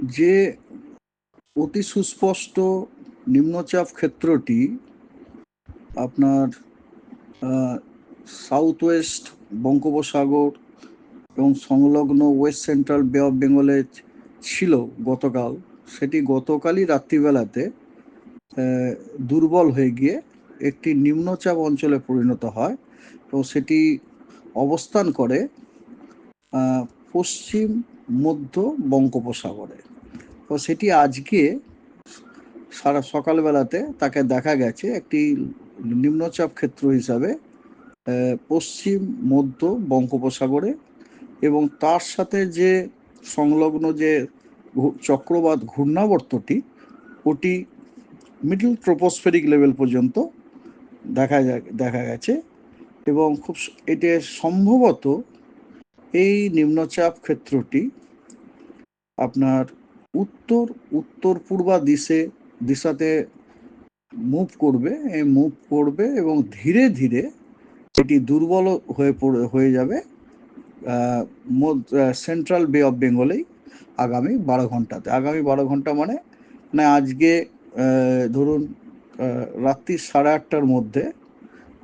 যে অতি সুস্পষ্ট নিম্নচাপ ক্ষেত্রটি আপনার সাউথ ওয়েস্ট বঙ্গোপসাগর এবং সংলগ্ন ওয়েস্ট সেন্ট্রাল বে অফ বেঙ্গলে ছিল গতকাল, সেটি গতকালই রাত্রিবেলাতে দুর্বল হয়ে গিয়ে একটি নিম্নচাপ অঞ্চলে পরিণত হয়। এবং সেটি অবস্থান করে পশ্চিম মধ্য বঙ্গোপসাগরে। তো সেটি আজকে সারা সকালবেলাতে তাকে দেখা গেছে একটি নিম্নচাপ ক্ষেত্র হিসাবে পশ্চিম, মধ্য বঙ্গোপসাগরে এবং তার সাথে যে সংলগ্ন যে চক্রবাত ঘূর্ণাবর্তটি, ওটি মিডল ট্রোপোস্ফেরিক লেভেল পর্যন্ত দেখা দেখা গেছে এবং খুব এটা সম্ভবত এই নিম্নচাপ ক্ষেত্রটি আপনার উত্তর উত্তর পূর্বা দিশে, দিশাতে মুভ করবে মুভ করবে এবং ধীরে ধীরে এটি দুর্বল হয়ে পড়ে, হয়ে যাবে সেন্ট্রাল বে অফ বেঙ্গলেই আগামী বারো ঘন্টাতে। আগামী বারো ঘণ্টা মানে মানে আজকে ধরুন রাত্রি সাড়ে আটটার মধ্যে,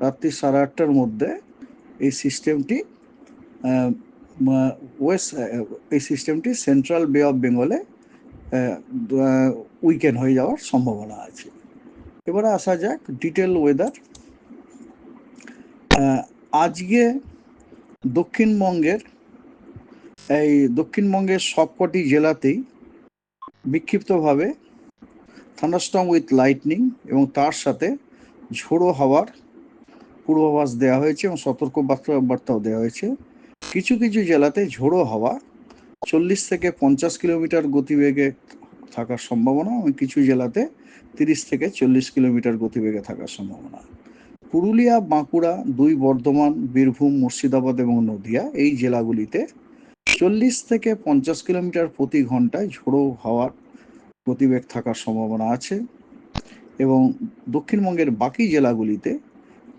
রাত্রি সাড়ে আটটার মধ্যে এই সিস্টেমটি ওয়েস্ট এই সিস্টেমটি সেন্ট্রাল বে অফ বেঙ্গলে উইকেন্ড হয়ে যাওয়ার সম্ভাবনা আছে। এবারে আসা যাক ডিটেল ওয়েদার আজকে দক্ষিণবঙ্গের, এই দক্ষিণবঙ্গের সবকটি জেলাতেই বিক্ষিপ্তভাবে থান্ডারস্টর্ম উইথ লাইটনিং এবং তার সাথে ঝোড়ো হাওয়ার পূর্বাভাস দেওয়া হয়েছে এবং সতর্ক বার্তা বার্তাও দেওয়া হয়েছে। কিছু কিছু জেলাতে ঝোড়ো হাওয়া চল্লিশ থেকে পঞ্চাশ কিলোমিটার গতিবেগে থাকার সম্ভাবনা এবং কিছু জেলাতে তিরিশ থেকে চল্লিশ কিলোমিটার গতিবেগে থাকার সম্ভাবনা। পুরুলিয়া, বাঁকুড়া, দুই বর্ধমান, বীরভূম, মুর্শিদাবাদ এবং নদিয়া এই জেলাগুলিতে চল্লিশ থেকে পঞ্চাশ কিলোমিটার প্রতি ঘন্টায় ঝোড়ো হাওয়ার গতিবেগ থাকার সম্ভাবনা আছে এবং দক্ষিণবঙ্গের বাকি জেলাগুলিতে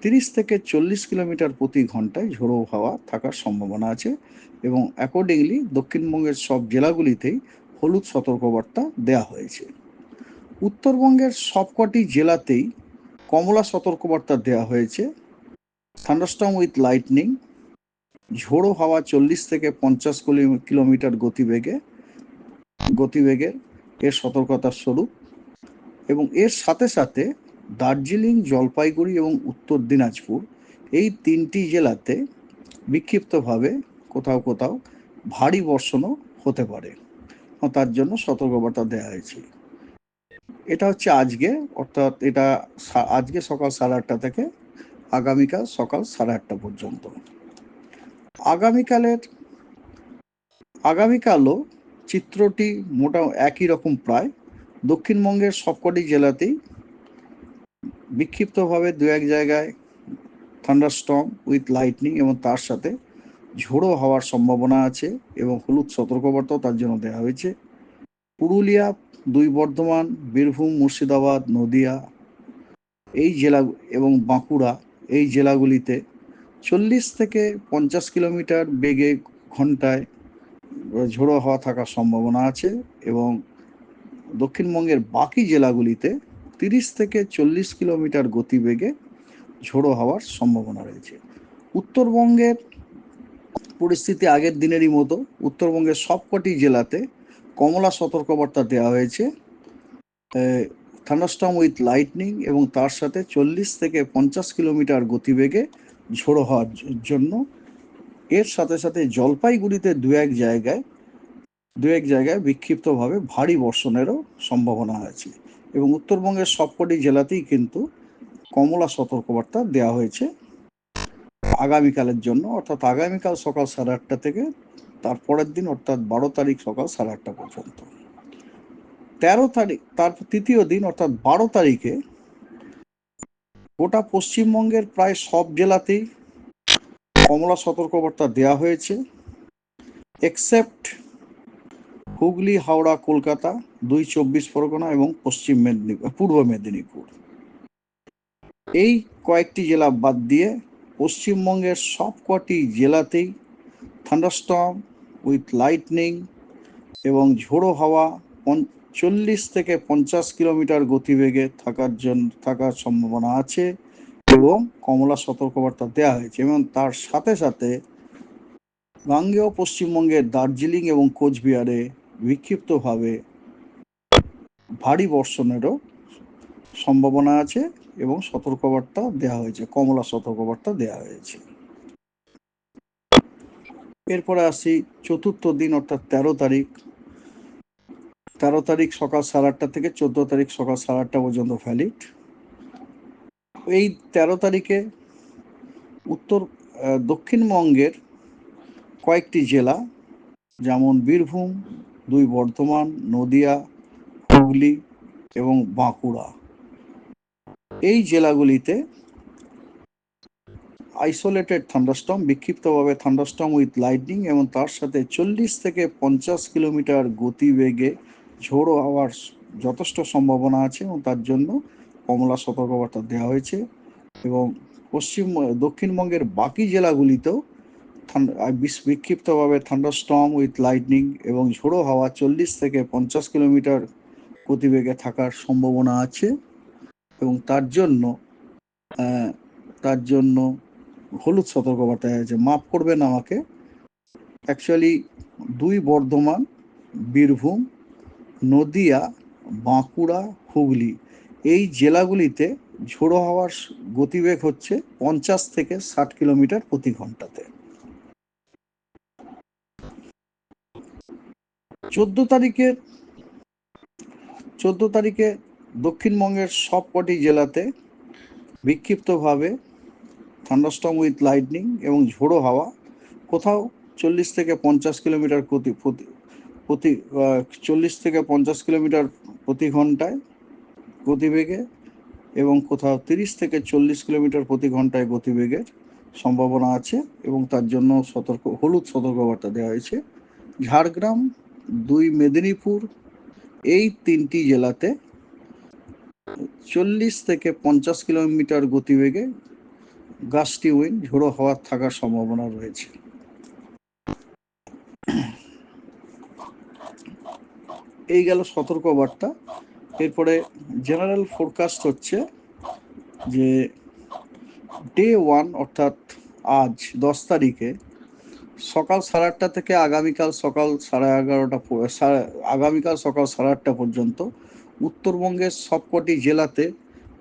তিরিশ থেকে চল্লিশ কিলোমিটার প্রতি ঘন্টায় ঝোড়ো হাওয়া থাকার সম্ভাবনা আছে এবং অ্যাকর্ডিংলি দক্ষিণবঙ্গের সব জেলাগুলিতেই হলুদ সতর্কবার্তা দেওয়া হয়েছে। উত্তরবঙ্গের সবকটি জেলাতেই কমলা সতর্কবার্তা দেওয়া হয়েছে। থান্ডারস্টর্ম উইথ লাইটনিং ঝোড়ো হাওয়া চল্লিশ থেকে পঞ্চাশ কিলো- কিলোমিটার গতিবেগে, গতিবেগের এর সতর্কতার স্বরূপ এবং এর সাথে সাথে দার্জিলিং, জলপাইগুড়ি এবং উত্তর দিনাজপুর এই তিনটি জেলাতে বিক্ষিপ্তভাবে কোথাও কোথাও ভারী বর্ষণও হতে পারে। তার জন্য সতর্কবার্তা দেওয়া হয়েছে। এটা হচ্ছে আজকে, অর্থাৎ এটা আজকে সকাল সাড়ে আটটা থেকে আগামীকাল সকাল সাড়ে আটটা পর্যন্ত। আগামীকালের, আগামীকালও চিত্রটি মোটা, একই রকম প্রায়। দক্ষিণবঙ্গের সবকটি জেলাতেই বিক্ষিপ্তভাবে দু এক জায়গায় থান্ডারস্টর্ম উইথ লাইটনিং এবং তার সাথে ঝোড়ো হওয়ার সম্ভাবনা আছে এবং হলুদ সতর্কবার্তাও তার জন্য দেওয়া হয়েছে। পুরুলিয়া, দুই বর্ধমান, বীরভূম, মুর্শিদাবাদ, নদিয়া এই জেলা এবং বাঁকুড়া এই জেলাগুলিতে চল্লিশ থেকে পঞ্চাশ কিলোমিটার বেগে ঘন্টায় ঝোড়ো হওয়া থাকার সম্ভাবনা আছে এবং দক্ষিণবঙ্গের বাকি জেলাগুলিতে তিরিশ থেকে চল্লিশ কিলোমিটার গতিবেগে ঝোড়ো হওয়ার সম্ভাবনা রয়েছে। উত্তরবঙ্গের পরিস্থিতি আগের দিনেরই মতো। উত্তরবঙ্গের সবকটি জেলাতে কমলা সতর্কবার্তা দেওয়া হয়েছে। থান্ডারস্টর্ম উইথ লাইটনিং এবং তার সাথে চল্লিশ থেকে পঞ্চাশ কিলোমিটার গতিবেগে ঝোড়ো হওয়ার জন্য। এর সাথে সাথে জলপাইগুড়িতে দু এক জায়গায়, দু এক জায়গায় বিক্ষিপ্তভাবে ভারী বর্ষণেরও সম্ভাবনা আছে। এবং উত্তরবঙ্গের সবকটি জেলাতেই কিন্তু কমলা সতর্কবার্তা দেওয়া হয়েছে আগামীকালের জন্য। অর্থাৎ আগামীকাল সকাল সাড়ে আটটা থেকে তারপরের দিন, অর্থাৎ বারো তারিখ সকাল সাড়ে আটটা পর্যন্ত। তেরো তারিখ, তার তৃতীয় দিন, অর্থাৎ বারো তারিখে গোটা পশ্চিমবঙ্গের প্রায় সব জেলাতেই কমলা সতর্কবার্তা দেওয়া হয়েছে এক্সেপ্ট হুগলি, হাওড়া, কলকাতা, দুই চব্বিশ পরগনা এবং পশ্চিম মেদিনীপুর, পূর্ব মেদিনীপুর। এই কয়েকটি জেলা বাদ দিয়ে পশ্চিমবঙ্গের সবকটি জেলাতেই থান্ডারস্টর্ম উইথ লাইটনিং এবং ঝোড়ো হাওয়া চল্লিশ থেকে পঞ্চাশ কিলোমিটার গতিবেগে থাকার জন্য থাকার সম্ভাবনা আছে এবং কমলা সতর্কবার্তা দেওয়া হয়েছে এবং তার সাথে সাথে গাঙ্গেয় পশ্চিমবঙ্গের দার্জিলিং এবং কোচবিহারে বিক্ষিপ্তভাবে ভারী বর্ষণেরও সম্ভাবনা আছে এবং সতর্কবার্তা দেওয়া হয়েছে, কমলা সতর্কবার্তা দেওয়া হয়েছে। এরপরে আসি চতুর্থ দিন, অর্থাৎ তেরো তারিখ। তেরো তারিখ সকাল সাড়ে আটটা থেকে চোদ্দ তারিখ সকাল সাড়ে আটটা পর্যন্ত ভ্যালিড এই তেরো তারিখে উত্তর দক্ষিণবঙ্গের কয়েকটি জেলা, যেমন বীরভূম দুই বর্ধমান, নদিয়া, হুগলি এবং বাঁকুড়া। এই জেলাগুলিতে আইসোলেটেড থান্ডারস্টম বিক্ষিপ্তভাবে থান্ডারস্টম উইথ লাইটনিং এবং তার সাথে চল্লিশ থেকে পঞ্চাশ কিলোমিটার গতিবেগে ঝোড়ো হওয়ার যথেষ্ট সম্ভাবনা আছে এবং তার জন্য কমলা সতর্কবার্তা দেওয়া হয়েছে এবং পশ্চিম, দক্ষিণবঙ্গের বাকি জেলাগুলিতেও বিক্ষিপ্তভাবে থান্ডারস্টম উইথ লাইটনিং এবং ঝোড়ো হাওয়া চল্লিশ থেকে পঞ্চাশ কিলোমিটার গতিবেগে থাকার সম্ভাবনা আছে এবং তার জন্য তার জন্য হলুদ সতর্কবার্তা আছে। মাফ করবেন আমাকে। অ্যাকচুয়ালি দুই বর্ধমান, বীরভূম, নদিয়া, বাঁকুড়া, হুগলি এই জেলাগুলিতে ঝোড়ো হাওয়ার গতিবেগ হচ্ছে পঞ্চাশ থেকে ষাট কিলোমিটার প্রতি ঘন্টাতে। চোদ্দ তারিখে চোদ্দ তারিখে দক্ষিণবঙ্গের সবকটি জেলাতে বিক্ষিপ্তভাবে থান্ডারস্টম উইথ লাইটনিং এবং ঝোড়ো হাওয়া কোথাও চল্লিশ থেকে পঞ্চাশ কিলোমিটার প্রতি প্রতি চল্লিশ থেকে পঞ্চাশ কিলোমিটার প্রতি ঘন্টায় গতিবেগে এবং কোথাও তিরিশ থেকে চল্লিশ কিলোমিটার প্রতি ঘন্টায় গতিবেগের সম্ভাবনা আছে এবং তার জন্য সতর্ক, হলুদ সতর্কবার্তা দেওয়া হয়েছে। ঝাড়গ্রাম দুই মেদিনীপুর, এই তিনটি জেলাতে চল্লিশ থেকে পঞ্চাশ কিলোমিটার গতিবেগে গাছটি উইন ঝোড়ো হওয়ার থাকার সম্ভাবনা রয়েছে। এই গেল সতর্কবার্তা। এরপরে জেনারেল ফোরকাস্ট হচ্ছে যে ডে ওয়ান অর্থাৎ আজ, দশ তারিখে সকাল সাড়ে আটটা থেকে আগামীকাল সকাল সাড়ে এগারোটা আগামীকাল সকাল সাড়ে আটটা পর্যন্ত উত্তরবঙ্গের সবকটি জেলাতে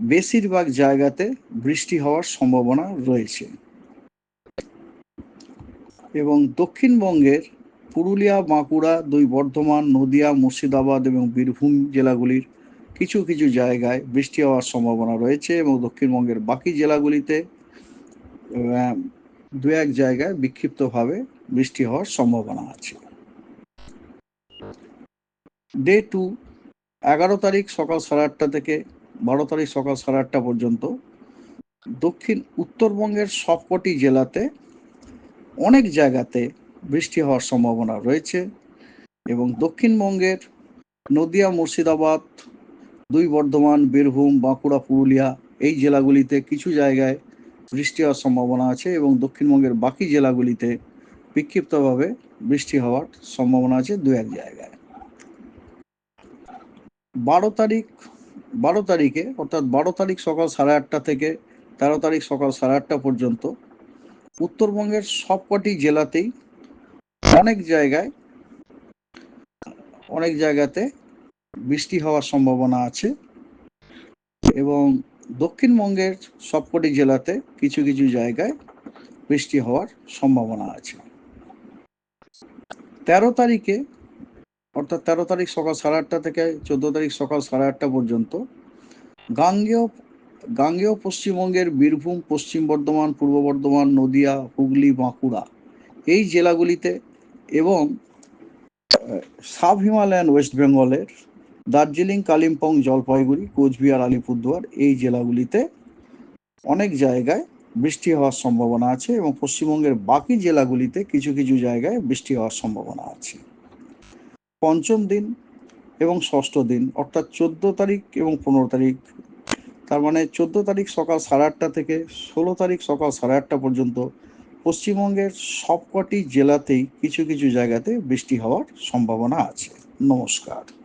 বেশিরভাগ জায়গাতে বৃষ্টি হওয়ার সম্ভাবনা রয়েছে। এবং দক্ষিণবঙ্গের পুরুলিয়া, বাঁকুড়া, দুই বর্ধমান, নদিয়া, মুর্শিদাবাদ এবং বীরভূম জেলাগুলির কিছু কিছু জায়গায় বৃষ্টি হওয়ার সম্ভাবনা রয়েছে এবং দক্ষিণবঙ্গের বাকি জেলাগুলিতে দু এক জায়গায় বিক্ষিপ্তভাবে বৃষ্টি হওয়ার সম্ভাবনা আছে। ডে টু এগারো তারিখ সকাল সাড়ে আটটা থেকে বারো তারিখ সকাল সাড়ে আটটা পর্যন্ত দক্ষিণ উত্তরবঙ্গের সবকটি জেলাতে অনেক জায়গাতে বৃষ্টি হওয়ার সম্ভাবনা রয়েছে এবং দক্ষিণবঙ্গের নদিয়া, মুর্শিদাবাদ, দুই বর্ধমান, বীরভূম, বাঁকুড়া, পুরুলিয়া এই জেলাগুলিতে কিছু জায়গায় বৃষ্টি হওয়ার সম্ভাবনা আছে এবং দক্ষিণবঙ্গের বাকি জেলাগুলিতে বিক্ষিপ্তভাবে বৃষ্টি হওয়ার সম্ভাবনা আছে দু এক জায়গায়। বারো তারিখ, বারো তারিখে, অর্থাৎ বারো তারিখ সকাল সাড়ে আটটা থেকে তেরো তারিখ সকাল সাড়ে আটটা পর্যন্ত উত্তরবঙ্গের সবকটি জেলাতেই অনেক জায়গায়, অনেক জায়গাতে বৃষ্টি হওয়ার সম্ভাবনা আছে এবং দক্ষিণবঙ্গের সবকটি জেলাতে কিছু কিছু জায়গায় বৃষ্টি হওয়ার সম্ভাবনা আছে। তেরো তারিখে, অর্থাৎ তেরো তারিখ সকাল সাড়ে আটটা থেকে চোদ্দ তারিখ সকাল সাড়ে আটটা পর্যন্ত গাঙ্গেয় গাঙ্গেয় পশ্চিমবঙ্গের বীরভূম, পশ্চিম বর্ধমান, পূর্ব বর্ধমান, নদিয়া, হুগলি, বাঁকুড়া এই জেলাগুলিতে এবং সাব হিমালয়ান ওয়েস্ট বেঙ্গলের দার্জিলিং, কালিম্পং, জলপাইগুড়ি, কোচবিহার, আলিপুরদুয়ার এই জেলাগুলিতে অনেক জায়গায় বৃষ্টি হওয়ার সম্ভাবনা আছে এবং পশ্চিমবঙ্গের বাকি জেলাগুলিতে কিছু কিছু জায়গায় বৃষ্টি হওয়ার সম্ভাবনা আছে। পঞ্চম দিন এবং ষষ্ঠ দিন, অর্থাৎ চোদ্দ তারিখ এবং পনেরো তারিখ, তার মানে চোদ্দ তারিখ সকাল সাড়ে আটটা থেকে ষোলো তারিখ সকাল সাড়ে আটটা পর্যন্ত পশ্চিমবঙ্গের সবকটি জেলাতেই কিছু কিছু জায়গাতে বৃষ্টি হওয়ার সম্ভাবনা আছে। নমস্কার।